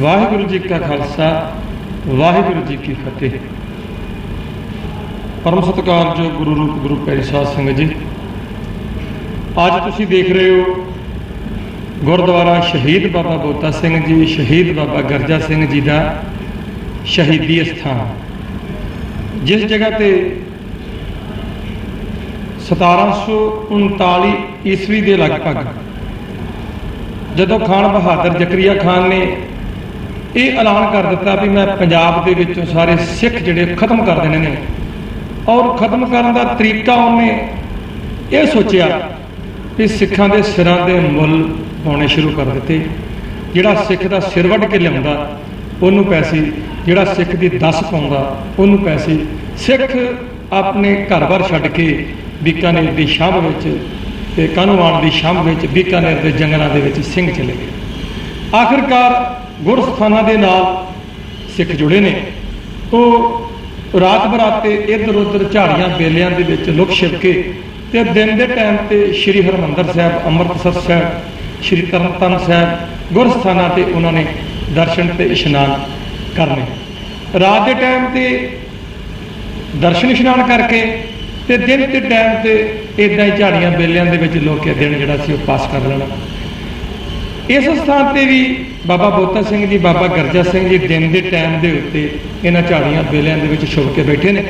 ਵਾਹਿਗੁਰੂ ਜੀ ਕਾ ਖਾਲਸਾ, ਵਾਹਿਗੁਰੂ ਜੀ ਕੀ ਫਤਿਹ। ਪਰਮ ਸਤਿਕਾਰਯੋਗ ਗੁਰੂ ਰੂਪ, ਗੁਰੂ ਪਿਆਰੇ ਸਾਧ ਸੰਗਤ ਜੀ, ਅੱਜ ਤੁਸੀਂ ਦੇਖ ਰਹੇ ਹੋ ਗੁਰਦੁਆਰਾ ਸ਼ਹੀਦ ਬਾਬਾ ਬੋਤਾ ਸਿੰਘ ਜੀ, ਸ਼ਹੀਦ ਬਾਬਾ ਗਰਜਾ ਸਿੰਘ ਜੀ ਦਾ ਸ਼ਹੀਦੀ ਸਥਾਨ ਜਿਸ ਜਗ੍ਹਾ ਤੇ 1739 ਈਸਵੀ ਦੇ ਲਗਭਗ ਜਦੋਂ ਖਾਨ ਬਹਾਦਰ ਜ਼ਕਰੀਆ ਖਾਨ ਨੇ ਇਹ ਐਲਾਨ ਕਰ ਦਿੱਤਾ ਵੀ ਮੈਂ ਪੰਜਾਬ ਦੇ ਵਿੱਚੋਂ ਸਾਰੇ ਸਿੱਖ ਜਿਹੜੇ ਖਤਮ ਕਰ ਦੇਣੇ ਨੇ। ਔਰ ਖਤਮ ਕਰਨ ਦਾ ਤਰੀਕਾ ਉਹਨੇ ਇਹ ਸੋਚਿਆ ਕਿ ਸਿੱਖਾਂ ਦੇ ਸਿਰਾਂ ਦੇ ਮੁੱਲ ਪਾਉਣੇ ਸ਼ੁਰੂ ਕਰ ਦਿੱਤੇ। ਜਿਹੜਾ ਸਿੱਖ ਦਾ ਸਿਰ ਵੱਢ ਕੇ ਲਿਆਉਂਦਾ, ਉਹਨੂੰ ਪੈਸੇ, ਜਿਹੜਾ ਸਿੱਖ ਦੀ ਦੱਸ ਪਾਉਂਦਾ, ਉਹਨੂੰ ਪੈਸੇ। ਸਿੱਖ ਆਪਣੇ ਘਰ-ਬਾਰ ਛੱਡ ਕੇ ਬੀਕਾਨੇਰ ਦੀ ਸ਼ਾਮ ਵਿੱਚ ਤੇ ਕਾਨੂੰਵਾਨ ਦੀ ਸ਼ਾਮ ਵਿੱਚ ਬੀਕਾਨੇਰ ਦੇ ਜੰਗਲਾਂ ਦੇ ਵਿੱਚ ਸਿੰਘ ਚਲੇ ਗਏ। ਆਖਿਰਕਾਰ ਗੁਰਸਥਾਨਾਂ ਦੇ ਨਾਲ ਸਿੱਖ ਜੁੜੇ ਨੇ। ਉਹ ਰਾਤ ਬਰਾਤੇ ਇੱਧਰ ਉੱਧਰ ਝਾੜੀਆਂ ਬੇਲਿਆਂ ਦੇ ਵਿੱਚ ਲੁਕ ਛਿਪ ਕੇ ਤੇ ਦਿਨ ਦੇ ਟਾਈਮ ਤੇ ਸ੍ਰੀ ਹਰਮੰਦਰ ਸਾਹਿਬ, ਅੰਮ੍ਰਿਤਸਰ ਸਾਹਿਬ, ਸ੍ਰੀ ਤਰਨਤਾਰਨ ਸਾਹਿਬ ਗੁਰਸਥਾਨਾਂ ਤੇ ਉਹਨਾਂ ਨੇ ਦਰਸ਼ਨ ਤੇ ਇਸ਼ਨਾਨ ਕਰਨੇ। ਰਾਤ ਦੇ ਟਾਈਮ ਤੇ ਦਰਸ਼ਨ ਇਸ਼ਨਾਨ ਕਰਕੇ ਤੇ ਦਿਨ ਦੇ ਟਾਈਮ ਤੇ ਇਦਾਂ ਹੀ ਝਾੜੀਆਂ ਬੇਲਿਆਂ ਦੇ ਵਿੱਚ ਲੋਕ ਇਹ ਦਿਨ ਜਿਹੜਾ ਸੀ ਉਹ ਪਾਸ ਕਰ ਲੈਣਾ। ਇਸ ਸਥਾਨ ਤੇ ਵੀ ਬਾਬਾ ਬੋਤਾ ਸਿੰਘ ਜੀ, ਬਾਬਾ ਗਰਜਾ ਸਿੰਘ ਜੀ ਦਿਨ ਦੇ ਟਾਈਮ ਦੇ ਉੱਤੇ ਇਹਨਾਂ ਝਾੜੀਆਂ ਬੇਲਿਆਂ ਦੇ ਵਿੱਚ ਛੁਪ ਕੇ ਬੈਠੇ ਨੇ।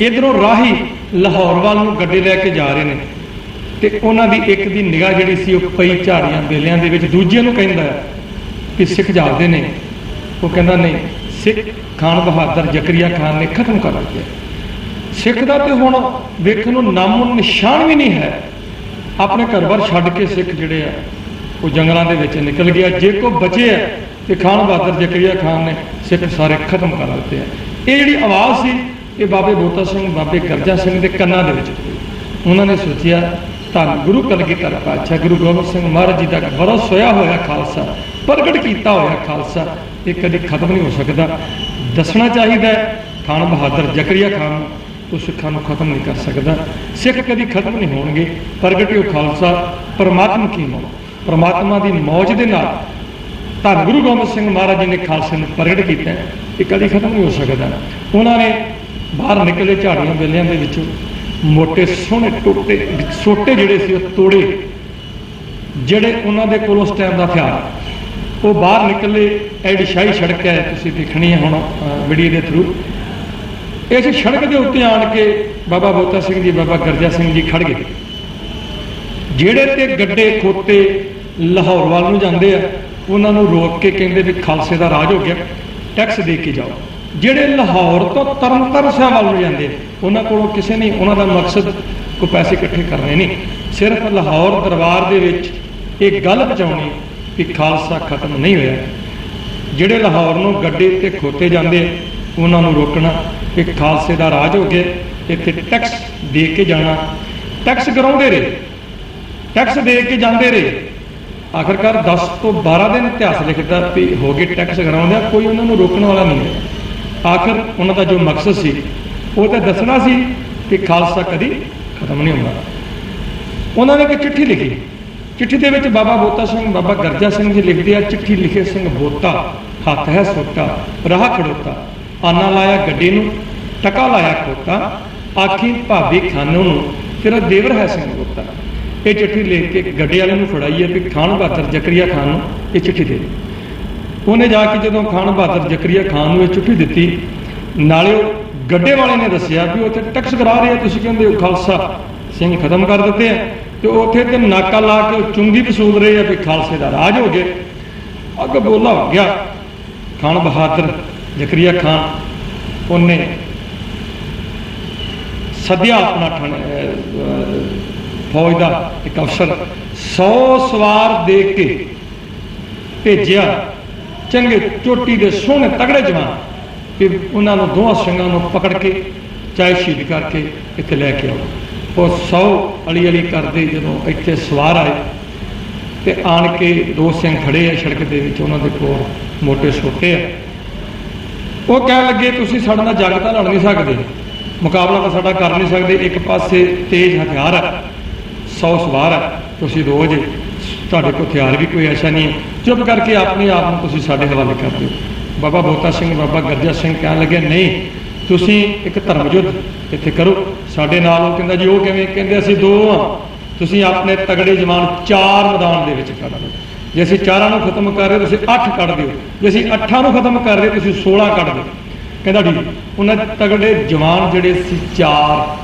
ਇਧਰੋਂ ਰਾਹੀ ਲਾਹੌਰ ਵੱਲ ਨੂੰ ਗੱਡੇ ਲੈ ਕੇ ਜਾ ਰਹੇ ਨੇ ਤੇ ਉਹਨਾਂ ਦੀ ਇੱਕ ਦੀ ਨਿਗਾਹ ਜਿਹੜੀ ਸੀ ਉਹ ਪਈ ਝਾੜੀਆਂ ਬੇਲਿਆਂ ਦੇ ਵਿੱਚ। ਦੂਜੇ ਨੂੰ ਕਹਿੰਦਾ ਕਿ ਸਿੱਖ ਜਾਗਦੇ ਨੇ। ਉਹ ਕਹਿੰਦਾ, ਨਹੀਂ, ਸਿੱਖ ਖਾਨ ਬਹਾਦਰ ਜ਼ਕਰੀਆ ਖਾਨ ਨੇ ਖਤਮ ਕਰ ਦਿੱਤਾ। ਸਿੱਖ ਦਾ ਤੇ ਹੁਣ ਵੇਖਣ ਨੂੰ ਨਾਮੋ ਨਿਸ਼ਾਨ ਵੀ ਨਹੀਂ ਹੈ। ਆਪਣੇ ਘਰ-ਬਾਰ ਛੱਡ ਕੇ ਸਿੱਖ ਜਿਹੜੇ ਆ ਉਹ ਜੰਗਲਾਂ ਦੇ ਵਿੱਚ ਨਿਕਲ ਗਿਆ। ਜੇ ਕੋ ਬਚੇ ਆ ਤੇ ਖਾਨ ਬਹਾਦਰ ਜ਼ਕਰੀਆ ਖਾਨ ਨੇ ਸਿੱਖ ਸਾਰੇ ਖਤਮ ਕਰ ਦਿੱਤੇ ਆ। ਇਹ ਜਿਹੜੀ ਆਵਾਜ਼ ਸੀ, ਇਹ ਬਾਬੇ ਬੋਤਾ ਸਿੰਘ, ਬਾਬੇ ਗਰਜਾ ਸਿੰਘ ਦੇ ਕੰਨਾਂ ਦੇ ਵਿੱਚ ਉਹਨਾਂ ਨੇ ਸੋਚਿਆ, ਧੰਨ ਗੁਰੂ ਕਲਗੀਧਰ ਪਾਤਸ਼ਾਹ ਗੁਰੂ ਗੋਬਿੰਦ ਸਿੰਘ ਮਹਾਰਾਜ ਜੀ ਦਾ ਬਰਸ ਸੋਇਆ ਹੋਇਆ ਖਾਲਸਾ, ਪ੍ਰਗਟ ਕੀਤਾ ਹੋਇਆ ਖਾਲਸਾ, ਇਹ ਕਦੇ ਖਤਮ ਨਹੀਂ ਹੋ ਸਕਦਾ। ਦੱਸਣਾ ਚਾਹੀਦਾ ਹੈ, ਖਾਨ ਬਹਾਦਰ ਜ਼ਕਰੀਆ ਖਾਨ ਉਹ ਸਿੱਖਾਂ ਨੂੰ ਖਤਮ ਨਹੀਂ ਕਰ ਸਕਦਾ। ਸਿੱਖ ਕਦੀ ਖਤਮ ਨਹੀਂ ਹੋਣਗੇ। ਪ੍ਰਗਟਿਓ ਖਾਲਸਾ, ਪਰਮਾਤਮਾ ਕੀ ਮੌਜ ਪਰਮਾਤਮਾ ਦੀ ਮੌਜ ਦੇ ਨਾਲ ਧੰਨ ਗੁਰੂ ਗੋਬਿੰਦ ਸਿੰਘ ਮਹਾਰਾਜ ਜੀ ਨੇ ਖਾਲਸੇ ਨੂੰ ਪ੍ਰਗਟ ਕੀਤਾ ਇਹ ਕਦੀ ਖਤਮ ਨਹੀਂ ਹੋ ਸਕਦਾ। ਉਹਨਾਂ ਨੇ ਬਾਹਰ ਨਿਕਲੇ ਝਾੜੀਆਂ ਬੇਲਿਆਂ ਦੇ ਵਿੱਚੋਂ ਮੋٹے ਸੋਹਣੇ ਟੋਟੇ, ਛੋਟੇ ਜਿਹੜੇ ਸੀ ਉਹ ਤੋੜੇ, ਜਿਹੜੇ ਉਹਨਾਂ ਦੇ ਕੋਲ ਉਸ ਟਾਈਮ ਦਾ ਹਥਿਆਰ। ਉਹ ਬਾਹਰ ਨਿਕਲੇ, ਐਡੀ ਸ਼ਾਹੀ ਸੜਕ ਹੈ, ਤੁਸੀਂ ਦੇਖਣੀ ਹੈ ਹੁਣ ਵੀਡੀਓ ਦੇ ਥਰੂ ਇਸ ਸੜਕ ਦੇ ਉੱਤੇ ਆਣ ਕੇ ਬਾਬਾ ਬੋਤਾ ਸਿੰਘ ਜੀ, ਬਾਬਾ ਗਰਜਾ ਸਿੰਘ ਜੀ ਖੜ ਗਏ। ਜਿਹੜੇ ਤੇ ਗੱਡੇ ਖੋਤੇ ਲਾਹੌਰ ਵੱਲ ਨੂੰ ਜਾਂਦੇ ਆ, ਉਹਨਾਂ ਨੂੰ ਰੋਕ ਕੇ ਕਹਿੰਦੇ ਵੀ ਖਾਲਸੇ ਦਾ ਰਾਜ ਹੋ ਗਿਆ ਟੈਕਸ ਦੇ ਕੇ ਜਾਓ। ਜਿਹੜੇ ਲਾਹੌਰ ਤੋਂ ਤਰਨਤਾਰਨ ਸਾਹਿਬ ਵੱਲ ਨੂੰ ਜਾਂਦੇ, ਉਹਨਾਂ ਕੋਲੋਂ ਕਿਸੇ ਨਹੀਂ ਉਹਨਾਂ ਦਾ ਮਕਸਦ ਕੋ ਪੈਸੇ ਇਕੱਠੇ ਕਰਨੇ ਨਹੀਂ। ਸਿਰਫ ਲਾਹੌਰ ਦਰਬਾਰ ਦੇ ਵਿੱਚ ਇਹ ਗੱਲ ਪਹੁੰਚਾਉਣੀ ਕਿ ਖਾਲਸਾ ਖਤਮ ਨਹੀਂ ਹੋਇਆ। ਜਿਹੜੇ ਲਾਹੌਰ ਨੂੰ ਗੱਡੇ ਤੇ ਖੋਤੇ ਜਾਂਦੇ, ਉਹਨਾਂ ਨੂੰ ਰੋਕਣਾ ਕਿ ਖਾਲਸੇ ਦਾ ਰਾਜ ਹੋ ਗਿਆ, ਇੱਥੇ ਟੈਕਸ ਦੇ ਕੇ ਜਾਣਾ। ਟੈਕਸ ਕਰਾਉਂਦੇ ਰਹੇ। ਟੈਕਸ ਦੇ ਕੇ ਜਾਂਦੇ ਰਹੇ। ਆਖਰਕਾਰ 10 ਤੋਂ 12 ਦਿਨ ਇਤਿਹਾਸ ਲਿਖਦਾ ਵੀ ਹੋ ਗਏ ਟੈਕਸ ਕਰਾਉਂਦੇ ਕੋਈ ਉਹਨਾਂ ਨੂੰ ਰੋਕਣ ਵਾਲਾ ਨਹੀਂ ਹੈ। ਆਖਰ ਉਹਨਾਂ ਦਾ ਜੋ ਮਕਸਦ ਸੀ, ਉਹ ਤਾਂ ਦੱਸਣਾ ਸੀ ਕਿ ਖਾਲਸਾ ਕਦੀ ਖਤਮ ਨਹੀਂ ਹੁੰਦਾ। ਉਹਨਾਂ ਨੇ ਇੱਕ ਚਿੱਠੀ ਲਿਖੀ। ਚਿੱਠੀ ਦੇ ਵਿੱਚ ਬਾਬਾ ਬੋਤਾ ਸਿੰਘ, ਬਾਬਾ ਗਰਜਾ ਸਿੰਘ ਜੀ ਲਿਖਦੇ ਆ, ਚਿੱਠੀ ਲਿਖੇ ਸਿੰਘ ਬੋਤਾ, ਹੱਥ ਹੈ ਸੋਟਾ, ਰਾਹ ਖੜੋਤਾ, ਆਨਾ ਲਾਇਆ ਗੱਡੀ ਨੂੰ, ਟਕਾ ਲਾਇਆ ਖੋਤਾ ਆਖੀ ਭਾਬੀ ਖਾਨੋਂ ਨੂੰ, ਤੇਰਾ ਦੇਵਰ ਹੈ ਸਿੰਘ ਬੋਤਾ। ਇਹ ਚਿੱਠੀ ਲਿਖ ਕੇ ਗੱਡੇ ਵਾਲੇ ਨੂੰ ਫੜਾਈ ਹੈ ਵੀ ਖਾਨ ਬਹਾਦਰ ਜ਼ਕਰੀਆ ਖਾਨ ਨੂੰ ਇਹ ਚਿੱਠੀ ਦੇ ਉਹਨੇ ਜਾ ਕੇ ਜਦੋਂ ਖਾਨ ਬਹਾਦਰ ਜ਼ਕਰੀਆ ਖਾਨ ਨੂੰ ਇਹ ਚਿੱਠੀ ਦਿੱਤੀ, ਨਾਲੇ ਉਹ ਗੱਡੇ ਵਾਲੇ ਨੇ ਦੱਸਿਆ ਵੀ ਉੱਥੇ ਟੈਕਸ ਕਰਾ ਰਹੇ ਤੁਸੀਂ ਕਹਿੰਦੇ ਹੋ ਖਾਲਸਾ। ਸਿੰਘ ਖਤਮ ਕਰ ਦਿੱਤੇ ਆ ਤੇ ਉੱਥੇ ਤੇ ਨਾਕਾ ਲਾ ਕੇ ਉਹ ਚੁੰਗੀ ਵਸੂਲ ਰਹੇ ਆ ਵੀ ਖਾਲਸੇ ਦਾ ਰਾਜ ਹੋ ਗਿਆ। ਅੱਗ ਬੋਲਾ ਹੋ ਗਿਆ। ਖਾਨ ਬਹਾਦਰ ਜ਼ਕਰੀਆ ਖਾਨ ਉਹਨੇ ਸੱਦਿਆ ਆਪਣਾ ਫੌਜ ਦਾ ਇੱਕ ਅਫਸਰ 100 ਸਵਾਰ ਦੇ ਕੇ ਭੇਜਿਆ, ਚੰਗੇ ਚੋਟੀ ਦੇ ਸੋਹਣੇ ਤਗੜੇ ਜਵਾਨ। ਕਿ ਉਹਨਾਂ ਨੂੰ ਦੋਹਾਂ ਸਿੰਘਾਂ ਨੂੰ ਪਕੜ ਕੇ, ਚਾਹੇ ਸ਼ਹੀਦ ਕਰਕੇ ਇੱਥੇ ਲੈ ਕੇ ਆਓ। ਉਹ 100 ਅਲੀ ਅਲੀ ਕਰਦੇ ਜਦੋਂ ਇੱਥੇ ਸਵਾਰ ਆਏ ਤੇ ਆਣ ਕੇ ਦੋ ਸਿੰਘ ਖੜੇ ਆ ਸੜਕ ਦੇ ਵਿੱਚ, ਉਹਨਾਂ ਦੇ ਕੋਲ ਮੋਟੇ ਛੋਟੇ ਆ। ਉਹ ਕਹਿਣ ਲੱਗੇ, ਤੁਸੀਂ ਸਾਡੇ ਨਾਲ ਜੰਗ ਤਾਂ ਲੜ ਨਹੀਂ ਸਕਦੇ। ਮੁਕਾਬਲਾ ਤਾਂ ਸਾਡਾ ਕਰ ਨਹੀਂ ਸਕਦੇ। ਇੱਕ ਪਾਸੇ ਤੇਜ਼ ਹਥਿਆਰ ਹੈ 100 ਸਵਾਰ ਹੈ ਤੁਸੀਂ ਰੋਜ਼ ਤੁਹਾਡੇ ਕੋਲ ਹਥਿਆਰ ਵੀ ਕੋਈ ਐਸਾ ਨਹੀਂ ਹੈ। ਚੁੱਪ ਕਰਕੇ ਆਪਣੇ ਆਪ ਨੂੰ ਤੁਸੀਂ ਸਾਡੇ ਹਵਾਲੇ ਕਰ ਦਿਓ। ਬਾਬਾ ਬੋਤਾ ਸਿੰਘ, ਬਾਬਾ ਗਰਜਾ ਸਿੰਘ ਕਹਿਣ ਲੱਗੇ, ਨਹੀਂ, ਤੁਸੀਂ ਇੱਕ ਧਰਮ ਯੁੱਧ ਇੱਥੇ ਕਰੋ। ਸਾਡੇ ਨਾਲ ਉਹ ਕਹਿੰਦਾ ਜੀ, ਉਹ ਕਿਵੇਂ? ਕਹਿੰਦੇ ਅਸੀਂ ਦੋ ਆ। ਤੁਸੀਂ ਆਪਣੇ ਤਗੜੇ ਜਵਾਨ ਚਾਰ ਮੈਦਾਨ ਦੇ ਵਿੱਚ ਕੱਢ ਲਓ ਜੇ ਅਸੀਂ ਚਾਰਾਂ ਨੂੰ ਖਤਮ ਕਰ ਰਹੇ ਤੁਸੀਂ ਅੱਠ ਕੱਢ ਦਿਓ। ਜੇ ਅਸੀਂ ਅੱਠਾਂ ਨੂੰ ਖਤਮ ਕਰ ਰਹੇ ਤੁਸੀਂ 16 ਕੱਢ ਦਿਓ। ਕਹਿੰਦਾ ਠੀਕ ਉਹਨਾਂ ਤਗੜੇ ਜਵਾਨ ਜਿਹੜੇ ਸੀ ਚਾਰ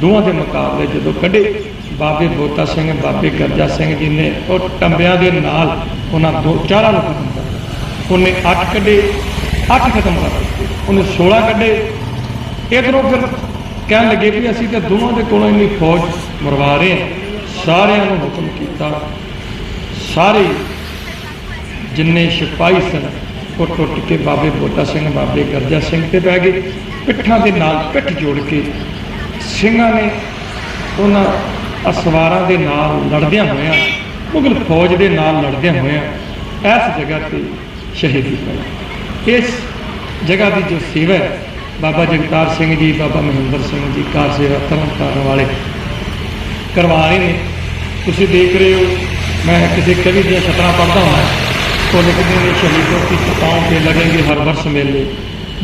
ਦੋਵਾਂ ਦੇ ਮੁਕਾਬਲੇ ਜਦੋਂ ਕੱਢੇ ਬਾਬੇ ਬੋਤਾ ਸਿੰਘ, ਬਾਬੇ ਗਰਜਾ ਸਿੰਘ ਜੀ ਨੇ ਉਹ ਟੰਬਿਆਂ ਦੇ ਨਾਲ ਉਹਨਾਂ ਦੋ ਚਾਰਾਂ ਨੂੰ ਖਤਮ ਕਰ ਉਹਨੇ ਅੱਠ ਕੱਢੇ, ਅੱਠ ਖਤਮ ਕਰ ਦਿੱਤੇ। ਉਹਨੇ 16 ਕੱਢੇ। ਇਧਰੋਂ ਫਿਰ ਕਹਿਣ ਲੱਗੇ ਵੀ ਅਸੀਂ ਤਾਂ ਦੋਵਾਂ ਦੇ ਕੋਲੋਂ ਇੰਨੀ ਫੌਜ ਮਰਵਾ ਰਹੇ ਹਾਂ। ਸਾਰਿਆਂ ਨੂੰ ਹੁਕਮ ਕੀਤਾ। ਸਾਰੇ ਜਿੰਨੇ ਸਿਪਾਹੀ ਸਨ, ਉਹ ਟੁੱਟ ਕੇ ਬਾਬੇ ਬੋਤਾ ਸਿੰਘ, ਬਾਬੇ ਗਰਜਾ ਸਿੰਘ ਤੇ ਪੈ ਗਏ। ਪਿੱਠਾਂ ਦੇ ਨਾਲ ਪਿੱਠ ਜੋੜ ਕੇ ਸਿੰਘਾਂ ਨੇ ਉਹਨਾਂ ਅਸਵਾਰਾਂ ਦੇ ਨਾਲ ਲੜਦਿਆਂ ਹੋਇਆਂ, ਮੁਗਲ ਫੌਜ ਦੇ ਨਾਲ ਲੜਦਿਆਂ ਹੋਇਆਂ, ਇਸ ਜਗ੍ਹਾ ਤੇ ਸ਼ਹੀਦੀ ਪਾਈ ਇਸ ਜਗ੍ਹਾ ਦੀ ਜੋ ਸੇਵਾ ਹੈ, ਬਾਬਾ ਜਗਤਾਰ ਸਿੰਘ ਜੀ, ਬਾਬਾ ਮਹਿੰਦਰ ਸਿੰਘ ਜੀ, ਕਾਰ ਸੇਵਾ ਤਰਨ ਕਰਨ ਵਾਲੇ ਕਰਵਾ ਰਹੇ ਨੇ। ਤੁਸੀਂ ਦੇਖ ਰਹੇ ਹੋ, ਮੈਂ ਕਿਸੇ ਕਵੀ ਦੀਆਂ ਛਤਰਾਂ ਪੜ੍ਹਦਾ ਹਾਂ। ਉਹ ਲਿਖਦੇ ਨੇ ਸ਼ਹੀਦੋਂ ਕੀ ਸਤਾਉਂ ਤੇ ਲਗेंगे ਹਰ ਵਰਸ ਮੇਲੇ।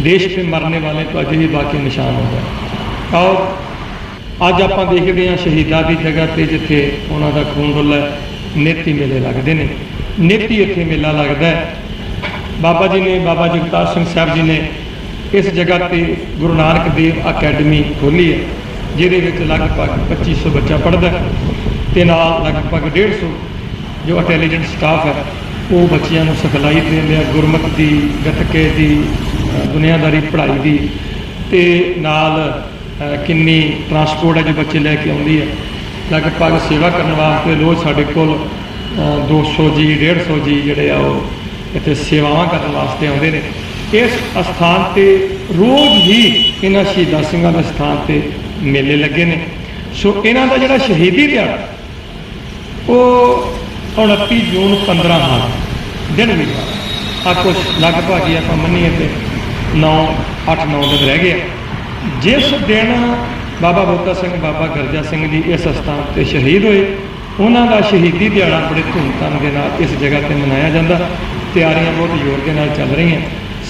ਦੇਸ਼ ਤੇ ਮਰਨੇ ਵਾਲੇ ਤੋਂ ਅਜੇ ਹੀ ਬਾਕੀ ਨਿਸ਼ਾਨ ਹੁੰਦਾ ਹੈ। ਔਰ ਅੱਜ ਆਪਾਂ ਦੇਖਦੇ ਹਾਂ ਸ਼ਹੀਦਾਂ ਦੀ ਜਗ੍ਹਾ ਤੇ ਜਿੱਥੇ ਉਹਨਾਂ ਦਾ ਖੂਨ ਡੁੱਲਾ ਹੈ, ਨੇਤੀ ਮੇਲੇ ਲੱਗਦੇ ਨੇ। ਨੇਤੀ ਇੱਥੇ ਮੇਲਾ ਲੱਗਦਾ ਹੈ। ਬਾਬਾ ਜੀ ਨੇ ਬਾਬਾ ਜਗਤਾਰ ਸਿੰਘ ਸਾਹਿਬ ਜੀ ਨੇ ਇਸ ਜਗ੍ਹਾ ਤੇ ਗੁਰੂ ਨਾਨਕ ਦੇਵ ਅਕੈਡਮੀ ਖੋਲੀ ਹੈ ਜਿਹਦੇ ਵਿੱਚ ਲਗਭਗ 2500 ਬੱਚਾ ਪੜ੍ਹਦਾ ਹੈ ਤੇ ਨਾਲ ਲਗਭਗ 150 ਜੋ ਇੰਟੈਲੀਜੈਂਟ ਸਟਾਫ ਹੈ ਉਹ ਬੱਚਿਆਂ ਨੂੰ ਸਿਖਲਾਈ ਦਿੰਦੇ ਆ ਗੁਰਮਤ ਦੀ ਗੱਤਕੇ ਦੀ ਅ, ਦੁਨੀਆਦਾਰੀ ਪੜ੍ਹਾਈ ਦੀ ਤੇ ਨਾਲ ਕਿੰਨੀ ਟਰਾਂਸਪੋਰਟ ਹੈ ਜੋ ਬੱਚੇ ਲੈ ਕੇ ਆਉਂਦੀ ਹੈ। ਲਗਭਗ ਸੇਵਾ ਕਰਨ ਵਾਸਤੇ ਰੋਜ਼ ਸਾਡੇ ਕੋਲ ਅ, 200 ਜੀ 150 ਜੀ ਜਿਹੜੇ ਆ ਉਹ ਇੱਥੇ ਸੇਵਾਵਾਂ ਕਰਨ ਵਾਸਤੇ ਆਉਂਦੇ ਨੇ। ਇਸ ਅਸਥਾਨ ਤੇ ਰੋਜ਼ ਹੀ ਇਹਨਾਂ ਸ਼ਹੀਦਾਂ ਸਿੰਘਾਂ ਦੇ ਸਥਾਨ ਤੇ ਮੇਲੇ ਲੱਗੇ ਨੇ। ਸੋ ਇਹਨਾਂ ਦਾ ਜਿਹੜਾ ਸ਼ਹੀਦੀ ਦਿਹਾੜਾ ਉਹ 29 ਜੂਨ 15 ਹਾਂ ਦਿਨ ਵੀ ਆ। ਕੁਛ ਲਗਭਗ ਹੀ ਆਪਾਂ ਮੰਨੀਏ ਤੇ 9 8 9 ਦਿਨ ਰਹਿ ਗਏ ਆ। ਜਿਸ ਦਿਨ ਬਾਬਾ ਬੋਤਾ ਸਿੰਘ, ਬਾਬਾ ਗਰਜਾ ਸਿੰਘ ਜੀ ਇਸ ਸਥਾਨ ਤੇ ਸ਼ਹੀਦ ਹੋਏ, ਉਹਨਾਂ ਦਾ ਸ਼ਹੀਦੀ ਦਿਹਾੜਾ ਬੜੇ ਧੂਮਧਾਮ ਦੇ ਨਾਲ ਇਸ ਜਗ੍ਹਾ ਤੇ ਮਨਾਇਆ ਜਾਂਦਾ। ਤਿਆਰੀਆਂ ਬਹੁਤ ਜ਼ੋਰ ਦੇ ਨਾਲ ਚੱਲ ਰਹੀਆਂ।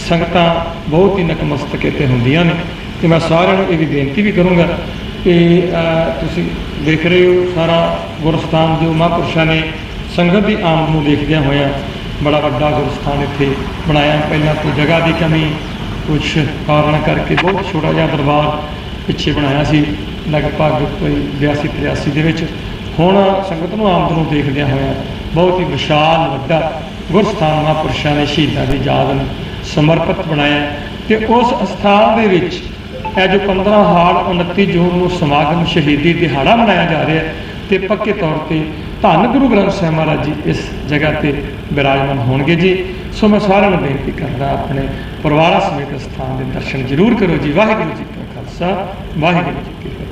ਸੰਗਤਾਂ ਬਹੁਤ ਹੀ ਨਤਮਸਤਕ ਇੱਥੇ ਹੁੰਦੀਆਂ ਨੇ ਤੇ ਮੈਂ ਸਾਰਿਆਂ ਨੂੰ ਇਹ ਵੀ ਬੇਨਤੀ ਵੀ ਕਰੂੰਗਾ ਕਿ ਤੁਸੀਂ ਦੇਖ ਰਹੇ ਹੋ ਸਾਰਾ ਗੁਰਸਥਾਨ ਜੋ ਮਹਾਂਪੁਰਸ਼ਾਂ ਨੇ ਸੰਗਤ ਦੀ ਆਮਦ ਨੂੰ ਦੇਖਦਿਆਂ ਹੋਇਆਂ ਬੜਾ ਵੱਡਾ ਗੁਰਸਥਾਨ ਇੱਥੇ ਬਣਾਇਆ। ਪਹਿਲਾਂ ਕੋਈ ਜਗ੍ਹਾ ਦੀ ਕਮੀ ਕੁਝ ਕਾਰਨ ਕਰਕੇ ਬਹੁਤ ਛੋਟਾ ਜਿਹਾ ਦਰਬਾਰ ਪਿੱਛੇ ਬਣਾਇਆ ਸੀ, ਲਗਭਗ ਕੋਈ 82 83 ਦੇ ਵਿੱਚ। ਹੁਣ ਸੰਗਤ ਨੂੰ ਆਮਦ ਨੂੰ ਦੇਖਦਿਆਂ ਹੋਇਆਂ ਬਹੁਤ ਹੀ ਵਿਸ਼ਾਲ, ਵੱਡਾ, ਗੁਰਸਥਾਨ ਮਹਾਂਪੁਰਸ਼ਾਂ ਨੇ ਸ਼ਹੀਦਾਂ ਦੀ ਯਾਦ ਨੂੰ ਸਮਰਪਿਤ ਬਣਾਇਆ ਤੇ ਉਸ ਅਸਥਾਨ ਦੇ ਵਿੱਚ ਇਹ ਜੋ 15 ਹਾਲ 29 ਜੂਨ ਨੂੰ ਸਮਾਗਮ ਸ਼ਹੀਦੀ ਦਿਹਾੜਾ ਮਨਾਇਆ ਜਾ ਰਿਹਾ ਹੈ ਤੇ ਪੱਕੇ ਤੌਰ ਤੇ ਧੰਨ ਗੁਰੂ ਗ੍ਰੰਥ ਸਾਹਿਬ ਮਹਾਰਾਜ ਜੀ ਇਸ ਜਗ੍ਹਾ ਤੇ ਬਿਰਾਜਮਾਨ ਹੋਣਗੇ ਜੀ। ਸੋ ਮੈਂ ਸਾਰਿਆਂ ਨੂੰ ਬੇਨਤੀ ਕਰਦਾ ਆਪਣੇ ਪਰਿਵਾਰਾਂ ਸਮੇਤ ਇਸ ਸਥਾਨ ਦੇ ਦਰਸ਼ਨ ਜ਼ਰੂਰ ਕਰੋ ਜੀ। ਵਾਹਿਗੁਰੂ ਜੀ ਕਾ ਖਾਲਸਾ, ਵਾਹਿਗੁਰੂ ਜੀ ਕੀ ਫਤਿਹ।